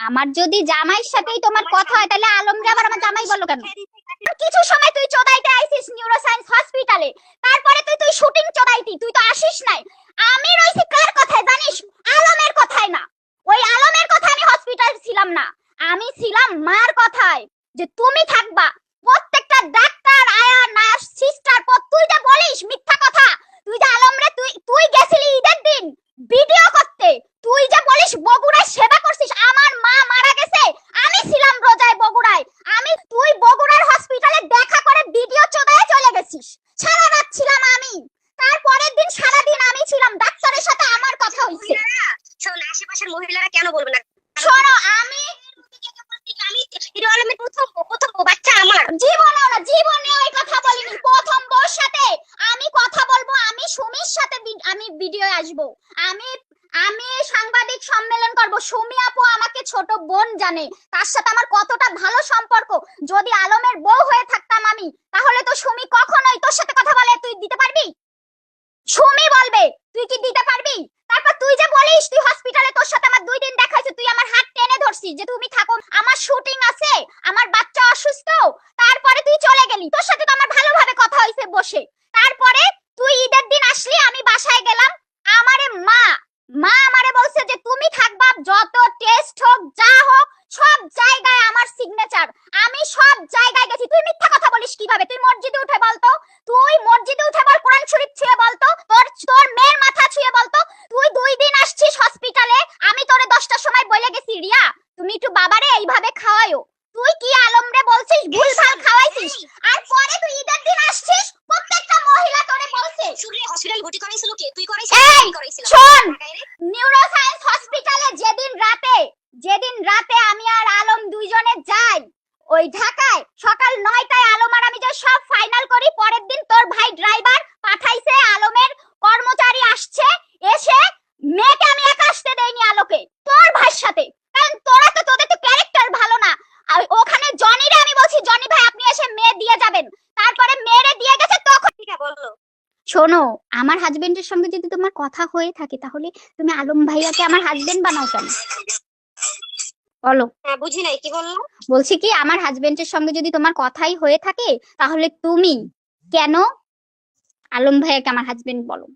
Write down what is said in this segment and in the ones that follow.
আমার যদি জামাইয়ের সাথেই তোমার কথা হয়, তাহলে আলমরে আবার আমার জামাই বলো কেন? কিছু সময় তুই চোদাইতে আইছিস নিউরোসায়েন্স হসপিটালে তারপরে তুই তুই শুটিং চোদাইতি, তুই তো আসিস নাই। আমি রইছি কার কথায় জানিস? আলমের কথায় না। ওই আলমের কথায় আমি হসপিটাল ছিলাম না। আমি ছিলাম মার কথায়, যে তুমি থাকবা। প্রত্যেকটা ডাক্তার, আয়া, নার্স, সিস্টার পর তুই যা বলিস, মিথ্যা কথা। তুই যে আলমরে তুই তুই গেছিলি ঈদের দিন ভিডিও করতে। তুই যে বলিস বগুড়ায় সেবা করছিস আমার মা মারা গেছে আমি ছিলাম রোজায় বগুড়ায় আমি তুই বগুড়ার হসপিটালে দেখা করে ভিডিও চোদায় চলে গেছিস সারা রাত ছিলাম আমি তারপরের দিন সারা দিন আমি ছিলাম ডাক্তারের সাথে আমার কথা হইছে শোন আশেপাশের মহিলারা কেন বলবে না শোনো আমি আমি হিরো আলমের প্রথম প্রথম বাচ্চা আমার জীবনেও না জীবনে ওই কথা বলিনি প্রথম বউর সাথে আমি কথা বলব আমি সুমির সাথে ভি- আমি ভিডিও আসব আমি আমি সাংবাদিক সম্মেলন করব। সুমি আপু আমাকে ছোট বোন জানে। তার সাথে আমার কতটা ভালো সম্পর্ক। যদি আলমের বউ হয়ে থাকতাম আমি, তাহলে তো সুমি কখনোই তোর সাথে কথা বলে তুই দিতে পারবি? সুমি বলবে, তুই কি দিতে পারবি? তারপর তুই যে বলিস, তুই হসপিটালে তোর সাথে আমার দুই দিন দেখা হয়েছে, তুই আমার হাত টেনে ধরছিস যে তুমি থাকো। আমার শুটিং আছে, আমার বাচ্চা অসুস্থ, তারপরে তুই চলে গেলি। তোর সাথে তো আমার ভালোভাবে কথা হয়েছে বসে। তারপরে তুই ঈদের দিন আসলি, আমি বাসায় গেলাম। মা আমারে বলছে যে তুমি থাকবা যত টেস্ট হোক যা হোক সব জায়গায় আমার সিগনেচার আমি সব জায়গায় গেছি। তুই মিথ্যা কথা বলিস কীভাবে? তুই মসজিদে উঠে বলতো? তুই মসজিদে উঠে বল কোরআন শরীফ ছুঁয়ে বলতো? তোর তোর মেয়ের মাথা ছুঁয়ে বলতো? তুই দুই দিন আসছিস হসপিটালে আমি তোরে দশটার সময় বলে গেছি রিয়া তুমি একটু বাবারে এইভাবে খাওয়াইও তুই কি আলমরে বলছিস ভুলভাল খাওয়াইছিস? আর পরে তুই ঈদের দিন আসছিস প্রত্যেকটা মহিলা তোরে বলছে। শুনে হসপিটাল ভর্তি করাইছিল কে? তুই করাইছিস? আমি করাইছিলাম। শোন রে। নিউরোসায়েন্স হসপিটালে যেদিন রাতে যেদিন রাতে আমি আর আলম দুইজনে যাই, ওই ঢাকায় সকাল নয়টায় আলম আর আমি যে সব ফাইনাল করি, পরের দিন তোর ভাই ড্রাইভার পাঠাইছে, আলমের কর্মচারী আসছে, এসে মেয়েকে আমি একা আসতে দেইনি আলোকে, তোর ভাইয়ের সাথে। কারণ তোরা তো তোদের তো ক্যারেক্টার ভালো না। ওখানে জনিরে আমি বলছি, জনি ভাই, আপনি এসে মেয়ে দিয়ে যাবেন। তারপরে মেয়েরে দিয়ে গেছে তখন ঠিক আছে বলল শোনো আমার হাজবেন্ডের সঙ্গে যদি তোমার কথা হয়ে থাকে তাহলে তুমি আলম ভাইয়াকে আমার হাজবেন্ড বানাও কেন? বলো। হ্যাঁ বুঝি নাই কি বলল? বলছি কি আমার হাজবেন্ডের সঙ্গে যদি তোমার কথাই হয়ে থাকে তাহলে তুমি কেন আলম ভাইয়াকে আমার হাজবেন্ড বলো?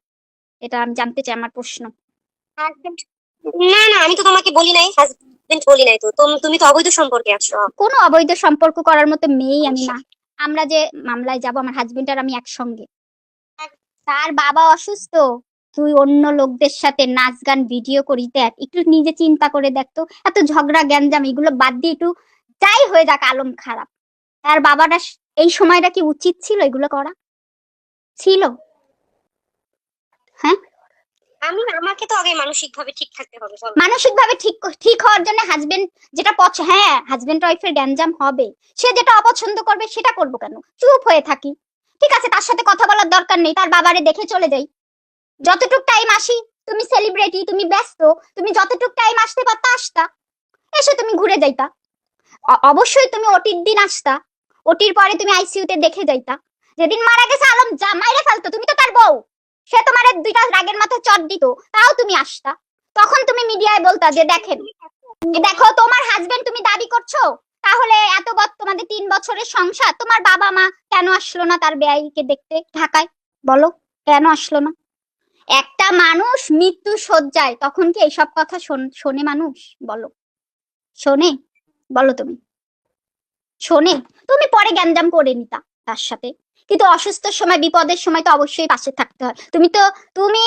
এটা আমি জানতে চাই আমার প্রশ্ন। না না আমি তো তোমাকে বলি নাই হাজবেন্ড বলি নাই তো। তুমি তো অবৈধ সম্পর্কে আছো। কোনো অবৈধ সম্পর্ক করার মতো মেয়েই আমি না। আমরা যে মামলায় যাব আমার হাজবেন্ড আর আমি একসঙ্গে। তার বাবা অসুস্থ। তুই অন্য লোকদের সাথে নাচ গান ভিডিও করি দেখ একটু নিজে চিন্তা করে দেখ তো। এত ঝগড়া গ্যাঞ্জাম এগুলো বাদ দিয়ে একটু যাই হয়ে যাক আলম খারাপ। তার বাবাটা এই সময়টা কি উচিত ছিল এগুলো করা? ছিল। আমি আমাকে তো আগে মানসিক ভাবে ঠিক থাকতে হবে মানসিক ভাবে ঠিক ঠিক হওয়ার জন্য হাজবেন্ড যেটা পছ হ্যাঁ হাজবেন্ড ওয়াইফের গ্যাঞ্জাম হবে। সে যেটা অপছন্দ করবে সেটা করব কেন? চুপ হয়ে থাকি। ঠিক আছে, তার সাথে কথা বলার দরকার নেই, তার বাবারে দেখে চলে যাই। যতটুক টাইম আসি, তুমি সেলিব্রিটি তুমি ব্যস্ত, তুমি যতটুক টাইম আসতে পারতা আসতা। এসে তুমি ঘুরে যাইতা। অবশ্যই তুমি ওটির দিন আসতা। ওটির পরে তুমি আইসিইউতে দেখে যাইতা। যেদিন মারা গেছে আলম জামাইরে ফেলতো, তুমি তো তার বউ। সে তোমার দুইটা রাগের মাথায় চট দিত, তাও তুমি আসতা। তখন তুমি মিডিয়ায় বলতা যে দেখেন দেখো, তোমার হাজবেন্ড তুমি দাবি করছ? তাহলে এত বছর তোমাদের তিন বছরের সংসার, তোমার বাবা মা কেন আসলো না তার বেআইকে দেখতে ঢাকায়? বলো, কেন আসলো না? একটা মানুষ মৃত্যু সজ্জায় তখন কি এইসব কথা শোনে মানুষ? বলো। শোনে? বলো তুমি। শোনে? তুমি পরে গ্যাঞ্জাম করে নিতা তার সাথে। কিন্তু অসুস্থর সময়, বিপদের সময় তো অবশ্যই পাশে থাকতে হয়। তুমি তো, তুমি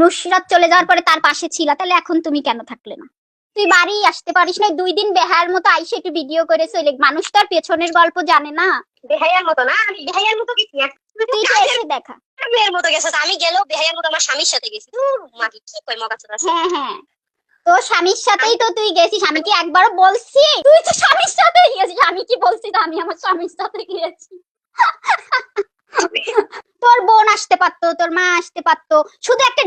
নুসরাত চলে যাওয়ার পরে তার পাশে ছিলা, তাহলে এখন তুমি কেন থাকলে না? তুই বাড়ি আসতে পারিস না দুই দিন বেহার মতো আইসে একটু ভিডিও করে চলে। মানুষ তো আর পেছনের গল্প জানে না। বেহাইয়ার মতো না? আমি বেহাইয়ার মতো গেছি। তো তুই তো এসে দেখা। মেয়ের মতো গেছো আমি গেলেও বেহাইয়ার মতো আমার স্বামীর সাথে গেছি। দূর মাকে কি কই মগা চোদা হ্যাঁ হ্যাঁ। তোর স্বামীর সাথেই তো তুই গেছিস। আমি কি একবারও বলছি? তুই তো স্বামীর সাথে গিয়েছিস আমি কি বলছি তো আমি আমার স্বামীর সাথে গিয়েছি তোর বোন আসতে পারতো তোর মা আসতে পারতো। শুধু একটা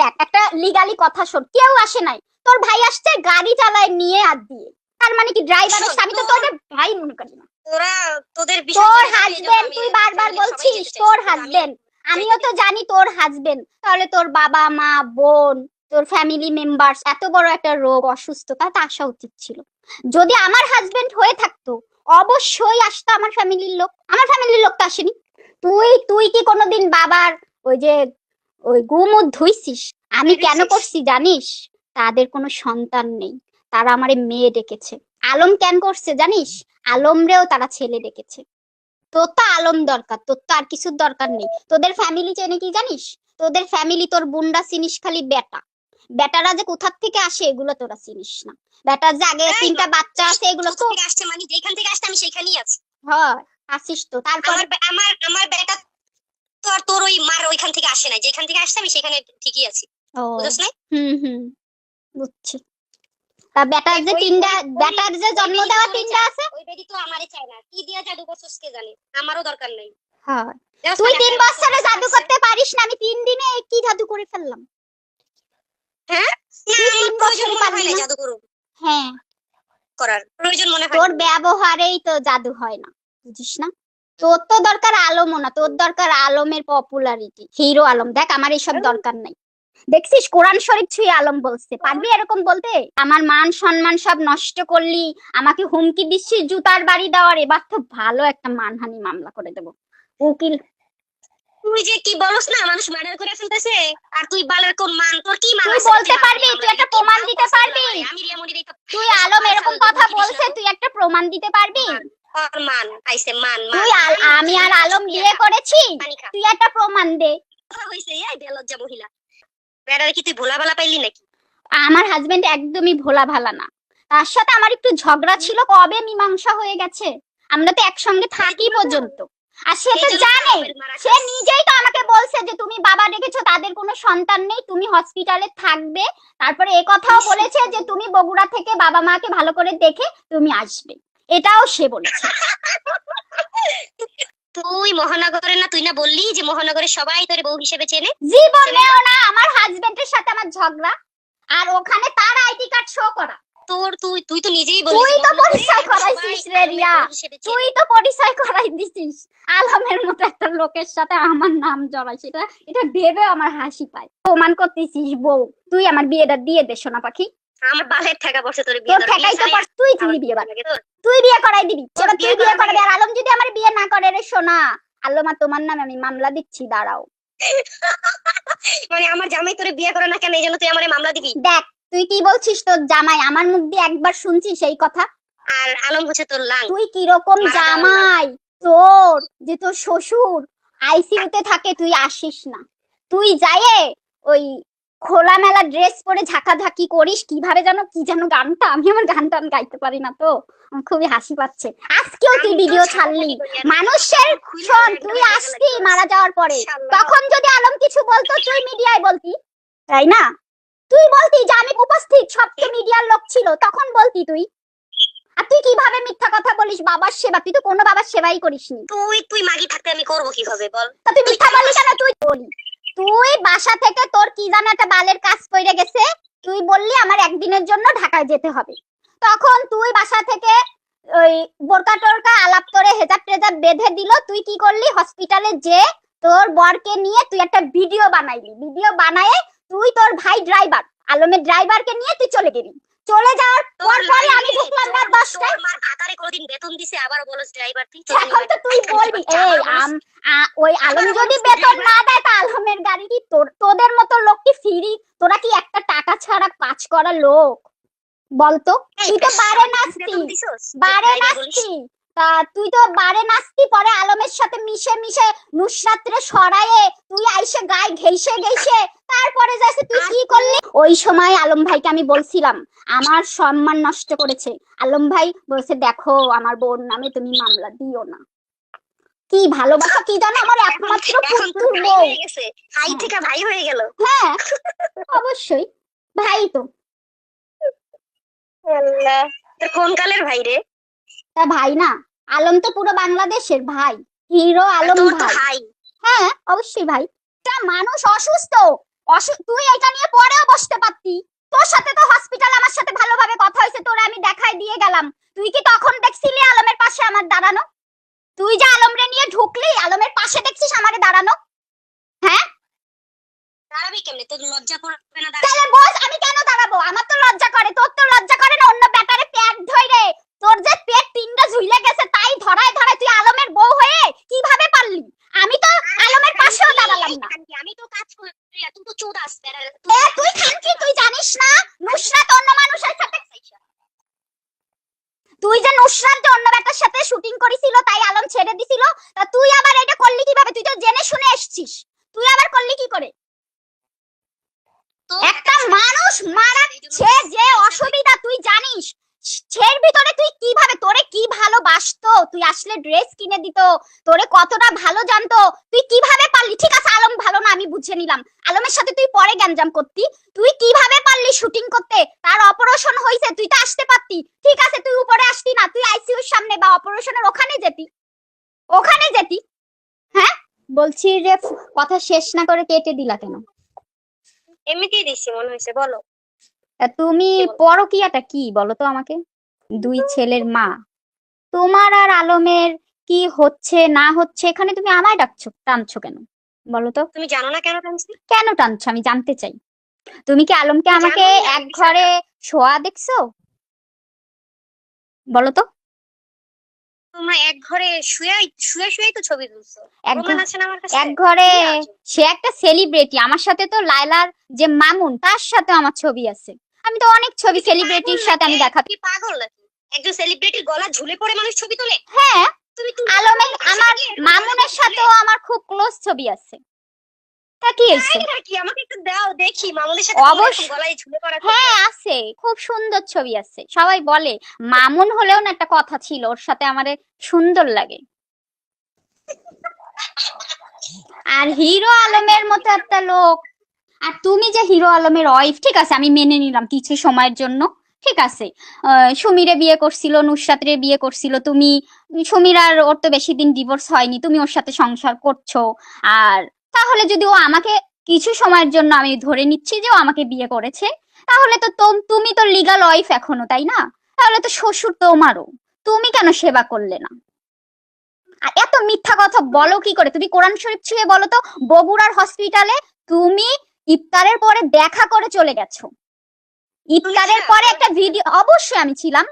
দেখ একটা লিগালি কথা শোন। কেউ আসে নাই। তোর ভাই আসছে গাড়ি চালায় নিয়ে আর দিয়ে। তার মানে কি ড্রাইভার শোন, আমি তো তোর- ভাই মনে করি না। তোরা তোদের তোর হাজবেন্ড তুই বারবার বলছিস তোর হাজবেন্ড আমিও তো জানি তোর হাজবেন্ড তাহলে তোর বাবা মা বোন তোর ফ্যামিলি মেম্বার্স এত বড় একটা রোগ অসুস্থতা তা আসা উচিত ছিল। যদি আমার হাজবেন্ড হয়ে থাকতো অবশ্যই আসতো আমার ফ্যামিলির লোক। আমার ফ্যামিলির লোক তো আসেনি। তুই তুই কি কোনোদিন বাবার ওই যে ওই গুমুদ ধুইছিস? আমি কেন করছি জানিস? তাদের কোনো সন্তান নেই। তারা আমারে মেয়ে ডেকেছে। আলম কেন করছে জানিস? আলমরেও তারা ছেলে ডেকেছে। তোর তো আলম দরকার তোর তো আর কিছুর দরকার নেই। তোদের ফ্যামিলি চেনে কি জানিস? তোদের ফ্যামিলি তোর বুন্ডা চিনিস খালি বেটা বেটারা যে কোথার থেকে আসে এগুলো তোরা চিনিস না। বেটার যে আগে তিনটা বাচ্চা আছে এগুলো তো থেকে আসছে মানে যেখান থেকে আসছে আমি সেখানেই আছি। হয় আসিস তো। তারপর আমার আমার বেটা তো আর তোর ওই মার ওইখান থেকে আসে না যেখান থেকে আসছে আমি সেখানে ঠিকই আছি। বুঝছ না হুম হুম। বুঝছি। তা বেটার যে তিনটা বেটার যে জন্ম দেওয়া তিনটা আছে? ওই বেটি তো আমারে চায় না। কি দিয়া জাদু করছস কে জানে? আমারও দরকার নাই। হয়। তুই তিন বছরে জাদু করতে পারিস না আমি তিন দিনে কি জাদু করে ফেললাম? না তুই তিন বছরে পারবি না? জাদু করুন হ্যাঁ। করার। প্রয়োজন মনে হয় তোর ব্যবহারেই তো জাদু হয় না বুঝিস না? তোর তো দরকার আলমও না তোর দরকার আলমের পপুলারিটি হিরো আলম। দেখ আমার এইসব দরকার নাই। দেখছিস? কোরআন শরীফ ছুঁয়ে আলম বলছে। পারবি এরকম বলতে? আমার মান সম্মান সব নষ্ট করলি। আমাকে হুমকি দিচ্ছিস জুতার বাড়ি দেওয়ার। এবার তো ভালো একটা মানহানি মামলা করে দেবো। উকিল তুই যে কি বলস না মানুষ মার্ডার করে ফেলতেছে। আর তুই বালের কোন মান তোর কি মান তুই বলতে পারবি, তুই একটা প্রমাণ দিতে পারবি? আমি রিয়ামনির এই তো তুই আলম এরকম কথা বলছে তুই একটা প্রমাণ দিতে পারবি? মান আইছে মান মান তুই আমি আর আলম বিয়ে করেছি তুই একটা প্রমাণ দে। কথা হইছে এই বেলজ্জা মহিলা। বেড়ারে কি তুই ভোলা ভালা পাইলি নাকি? আমার হাজবেন্ড একদমই ভোলা ভালা না। তার সাথে আমার একটু ঝগড়া ছিল কবে মীমাংসা হয়ে গেছে? আমরা তো একসঙ্গে থাকি পর্যন্ত। আর সে তো জানে সে নিজেই তো আমাকে বলছে যে তুমি বাবা ডেকেছো তাদের কোনো সন্তান নেই তুমি হসপিটালে থাকবে। তারপরে এ কথাও বলেছে যে তুমি বগুড়া থেকে বাবা মাকে ভালো করে দেখে তুমি আসবে। এটাও সে বলেছে। তুই মহানগরে না তুই না বললি যে মহানগরে সবাই তোর বউ হিসেবে চেনে? জীবনেও না আমার হাজবেন্ডের সাথে আমার ঝগড়া। আর ওখানে তার আইডি কার্ড শো করা। তোর তুই তুই তো নিজেই বললি তুই তো পরিচয় করাইছিস রে রিয়া। তুই তো পরিচয় করাই দিছিস আলমের মতো একটা লোকের সাথে আমার নাম জড়াই এটা এটা ভেবে আমার হাসি পায়। প্রমাণ করতেছিস বউ। তুই আমার বিয়েটা দিয়ে দে সোনা পাখি। আমার বালের টাকা পড়ছে তোর তোর বিয়ে তো পার তুই দিবি বিয়ে বার তুই বিয়ে করাই দিবি এবার তুই বিয়ে বিয়ে করাবি। আর আলম যদি আমার বিয়ে না করে রে সোনা আলমা তোমার নামে আমি মামলা দিচ্ছি দাঁড়াও। মানে আমার জামাই তোরে বিয়ে করে না কেন? এই জন্য তুই আমারে মামলা দিবি? দেখ তুই কি বলছিস তোর জামাই? আমার মুখ দিয়ে একবার শুনছিস এই কথা? আর আলম হচ্ছে তোর লাং। তুই কীরকম মা জামাই? তোর যে তোর শ্বশুর আইসিইউতে থাকে তুই আসিস না। তুই যায়ে ওই খোলামেলা ড্রেস পরে ঝাঁকাঝাঁকি করিস কীভাবে যেন কি যেন গানটা? আমি আমার গান টান গাইতে পারি না তো। খুবই হাসি পাচ্ছে। আজকেও তুই ভিডিও ছাড়লি। মানুষের শোন তুই আসতি মারা যাওয়ার পরে। তখন যদি আলম কিছু বলতো তুই মিডিয়ায় বলতি তাই না? তুই বলতি যে আমি উপস্থিত সব তো মিডিয়ার লোক ছিল তখন বলতি তুই। আর তুই কীভাবে মিথ্যা কথা বলিস? বাবার সেবা তুই তো কোনো বাবার সেবাই করিসনি। তুই তুই মাগি থাকতে আমি করব কীভাবে বল? তা তুই মিথ্যা বলিস কেন তুই বলি। তুই বাসা থেকে তোর কি জানো একটা বালের কাজ পড়ে গেছে? তুই বললি আমার একদিনের জন্য ঢাকায় যেতে হবে। তখন তুই বাসা থেকে ওই বোরকা টোরকা আলাপ করে হেজাব টেজাব বেঁধে দিল। তুই কি করলি? হসপিটালে যে তোর বরকে নিয়ে তুই একটা ভিডিও বানাইলি। ভিডিও বানায়ে তুই তোর ভাই ড্রাইভার আলমের ড্রাইভারকে নিয়ে তুই চলে গেলি। চলে যাওয়ার পর পরে আমি ঢুকলাম রাত দশটায়। তোর মার ভাতারে কোনোদিন বেতন দিছে আবার বলস ড্রাইভার তুই এখন তো তুই বলবি এই আম ওই আলম যদি বেতন না দেয় তা আলমের গাড়ি কি তোর তোদের মতো লোক কি ফিরি তোরা কি একটা টাকা ছাড়া কাজ করা লোক। বলতো? তুই তো বারে নাচতি। বারে নাচতি। তা তুই তো বারে নাচতি পরে আলমের সাথে মিশে মিশে নুসরাতরে সরায়ে তুই আইসে গায়ে ঘেইসে ঘেইসে তারপরে যাইছে তুই কি করলি? ওই সময় আলম ভাইকে আমি বলছিলাম আমার সম্মান নষ্ট করেছে। আলম ভাই বলছে দেখো আমার বোন নামে তুমি মামলা দিও না। কি ভালোবাসা কি জানো? আমার একমাত্র পুত্র বউ। হয়ে গেছে। ভাই থেকে ভাই হয়ে গেল। হ্যাঁ অবশ্যই। ভাই তো। আল্লাহ। তোর কোন কালের ভাই রে? তা ভাই না আলম তো পুরো বাংলাদেশের ভাই হিরো আলম ভাই। হ্যাঁ অবশ্যই ভাই। তা মানুষ অসুস্থ তুই এটা নিয়ে পরেও বসতে পারতি। তোর সাথে তো হসপিটাল আমার সাথে ভালোভাবে কথা হয়েছে তোরে আমি দেখাই দিয়ে গেলাম। তুই কি তখন দেখছিলি আলমের পাশে আমার দাঁড়ানো? তুই যে আলমরে নিয়ে ঢুকলি আলমের পাশে দেখছিস আমারে দাঁড়ানো? দাঁড়াবি কেমনে? তোর লজ্জা করবে না তাহলে বস আমি কেন দাঁড়াবো? আমার তো লজ্জা করে তোর তো লজ্জা করে না অন্য ব্যাটারে পেট ধরে তোর যে পেট তিনটা ঝুলে গেছে তাই ধরায় ধরায় তুই আলমের বউ হয়ে কীভাবে পারলি? আমি তো আলমের পাশেও দাঁড়ালাম না। আমি তো কাজ করি তুই তো চোদাস এ তুই খানকি তুই জানিস না? নুসরাত অন্য মানুষের সাথে তুই যে নুসরাত অন্য ব্যাটার সাথে শুটিং করেছিল তাই আলম ছেড়ে দিছিল তা তুই আবার এটা করলি কীভাবে তুই তো জেনে শুনে এসছিস তুই আবার করলি কি করে একটা মানুষ মারাচ্ছে যে অসুবিধা তুই জানিস ছের ভিতরে তুই কীভাবে তোরে কি ভালোবাসতো তুই আসলে ড্রেস কিনে দিত তোরে কতটা ভালো জানতো তুই কীভাবে পারলি ঠিক আছে আলম ভালো না আমি বুঝে নিলাম আলমের সাথে তুই পরে গ্যাঞ্জাম করতি। তুই কীভাবে পারলি শুটিং করতে? তার অপারেশন হইছে তুই তো আসতে পারতি। ঠিক আছে তুই উপরে আসতি না তুই আইসিইউর সামনে বা অপারেশনের ওখানে যেতি। ওখানে যেতি। হ্যাঁ? বলছি রে কথা শেষ না করে কেটে দিলা কেন? এমনিতেই দিছি মনে হয়েছে বলো। তুমি পরকিয়াটা কি বলো তো আমাকে? দুই ছেলের মা। তোমার আর আলমের কি হচ্ছে না হচ্ছে এখানে তুমি আমায় ডাকছো টানছো কেন? বলো তো তুমি জানো না কেন টানছি? কেন টানছো? আমি জানতে চাই। তুমি কি আলমকে আমাকে এক ঘরে শোয়া দেখছ? বলো তো তোমরা এক ঘরে শুয়ে শুয়ে শুয়েই তো ছবি তুলছো। এক প্রমাণ আছে না আমার কাছে? এক ঘরে সে একটা সেলিব্রিটি আমার সাথে তো লায়লার যে মামুন তার সাথে আমার ছবি আছে। আমি তো অনেক ছবি সেলিব্রিটির সাথে আমি দেখা পাগল নাকি? একজন সেলিব্রিটির গলা ঝুলে পড়ে মানুষ ছবি তোলে? হ্যাঁ। আলমের আমার মামুনের সাথেও আমার খুব ক্লোজ ছবি আছে। তা কি হয়েছে? নাকি আমাকে একটু দাও দেখি মামুনের সাথে অবশ্যই গলায় ঝুলে পড়া হ্যাঁ আছে খুব সুন্দর ছবি আছে সবাই বলে মামুন হলেও না একটা কথা ছিল ওর সাথে আমারে সুন্দর লাগে। আর হিরো আলমের মতো একটা লোক। আর তুমি যে হিরো আলমের ওয়াইফ ঠিক আছে আমি মেনে নিলাম কিছু সময়ের জন্য। ঠিক আছে। সুমিরে বিয়ে করছিল, নুসরাতরে বিয়ে করছিল। তুমি, সুমির আর ওর তো বেশি দিন ডিভোর্স হয়নি, তুমি ওর সাথে সংসার করছ। আর তাহলে যদি ও আমাকে কিছু সময়ের জন্য আমি ধরে নিচ্ছি যে ও আমাকে বিয়ে করেছে, তাহলে তো তুমি তো লিগাল ওয়াইফ এখনও, তাই না? তাহলে তো শ্বশুর তোমারও। তুমি কেন সেবা করলে না? আর এত মিথ্যা কথা বলো কি করে? তুমি কোরআন শরীফ ছুঁয়ে বলো তো, বগুড়ার হসপিটালে তুমি ইফতারের পরে দেখা করে চলে গেছো। ইফতারের পরে একটা ভিডিও, অবশ্যই আমি ছিলাম।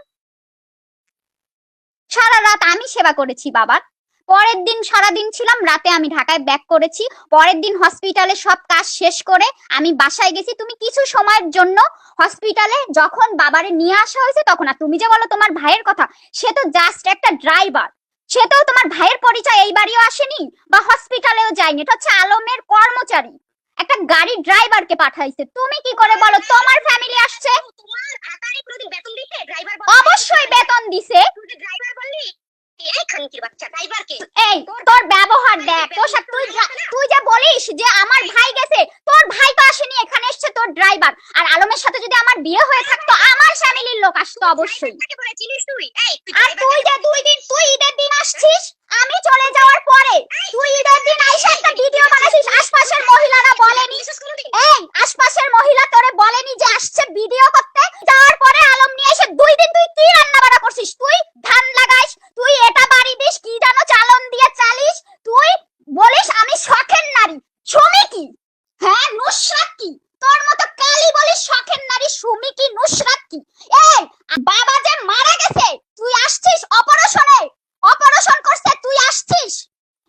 সারা রাত আমি সেবা করেছি বাবার। পরের দিন সারা দিন ছিলাম, রাতে আমি ঢাকায় ব্যাক করেছি। পরের দিন হসপিটালে সব কাজ শেষ করে আমি বাসায় গেছি। তুমি কিছু সময়ের জন্য হসপিটালে যখন বাবারে নিয়ে আসা হয়েছে তখন, আর তুমি যে বলো তোমার ভাইয়ের কথা, সে তো জাস্ট একটা ড্রাইভার সে তো তোমার ভাইয়ের পরিচয় এই বাড়িও আসেনি বা হসপিটালেও যায়নি। এটা হচ্ছে আলমের কর্মচারী। একটা গাড়ি ড্রাইভারকে পাঠাইছে। তুমি কি করে বলো, তোমার ফ্যামিলি আসছে? অবশ্যই বেতন দিছে। আমার ভাই গেছে, তোর ভাই তো আসেনি, এখানে এসছে তোর ড্রাইভার। আর আলমের সাথে যদি আমার বিয়ে হয়ে থাকতো, আমার ফ্যামিলির লোক আসতো অবশ্যই যে দুই দিন তুই ঈদের দিন আসছিস আমি চলে যাওয়ার পরে তুই ঈদের দিন আইসা একটা ভিডিও বানাইছিস আশপাশের মহিলারা বলেনি বিশেষ কোনোদিন এই আশপাশের মহিলা তোরে বলেনি যে আসছে ভিডিও করতে যাওয়ার পরে আলম নিয়ে এসে দুই দিন তুই কি রান্না বাড়া করছিস তুই ধান লাগাইস তুই এটা বাড়ি দিস কি জানো চালন দিয়ে চালিস তুই বলিস আমি শখের নারী সুমি কি হ্যাঁ নুসরাত কি তোর মতো কালি বলিস শখের নারী সুমি কি নুসরাত কি এই বাবা যে মারা গেছে তুই আসছিস অপারেশনে অপারেশন করছে তুই আসছিস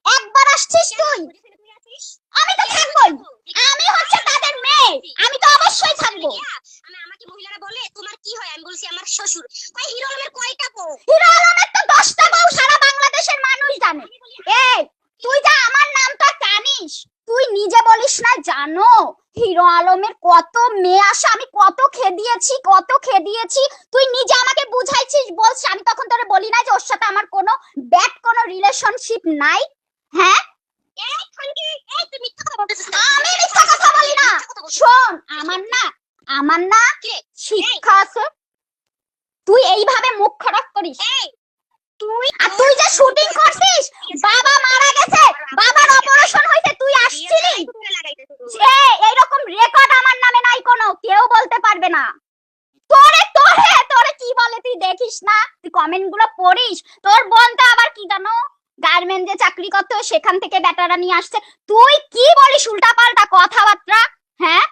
একবার আসছিস তুই তুই আছিস আমি তো থাকবোই আমি হচ্ছে তাদের মেয়ে আমি তো অবশ্যই থাকব আমি আমাকে মহিলারা বলে তোমার কি হয় আমি বলছি আমার শ্বশুর কই হিরো আলমের কয়টা বউ হিরো আলমের তো দশটা বউ সারা বাংলাদেশের মানুষ জানে এই তুই যে আমার নামটা জানিস তুই নিজে বলিস না জানো হিরো আলমের কত মেয়ে আসে আমি কত খেদিয়েছি কত খেদিয়েছি। তুই নিজে আমাকে বুঝাইছিস বলছিস আমি তখন তোরে বলি না যে ওর সাথে আমার কোনো ব্যাড কোনো রিলেশনশিপ নাই। হ্যাঁ? এই এই আমি মিথ্যা কথা বলি না। শোন আমার না আমার না শিক্ষা আছে। তুই এইভাবে মুখ খারাপ করিস। তুই আর তুই যে শুটিং করছিস বাবা মারা গেছে বাবার অপারেশন হয়েছে তুই আসছিলি। তুই রেকর্ড আমার নামে নাই কোনো, কেউ বলতে পারবে না। তোরে তোরে তোরে কি বলে তুই দেখিস না? তুই কমেন্টগুলো পড়িস। তোর বোন তো আবার কি জানো? গার্মেন্টে চাকরি করতো, সেখান থেকে বেটারা নিয়ে আসছে। তুই কি বলিস উল্টা পাল্টা কথাবার্তা? হ্যাঁ?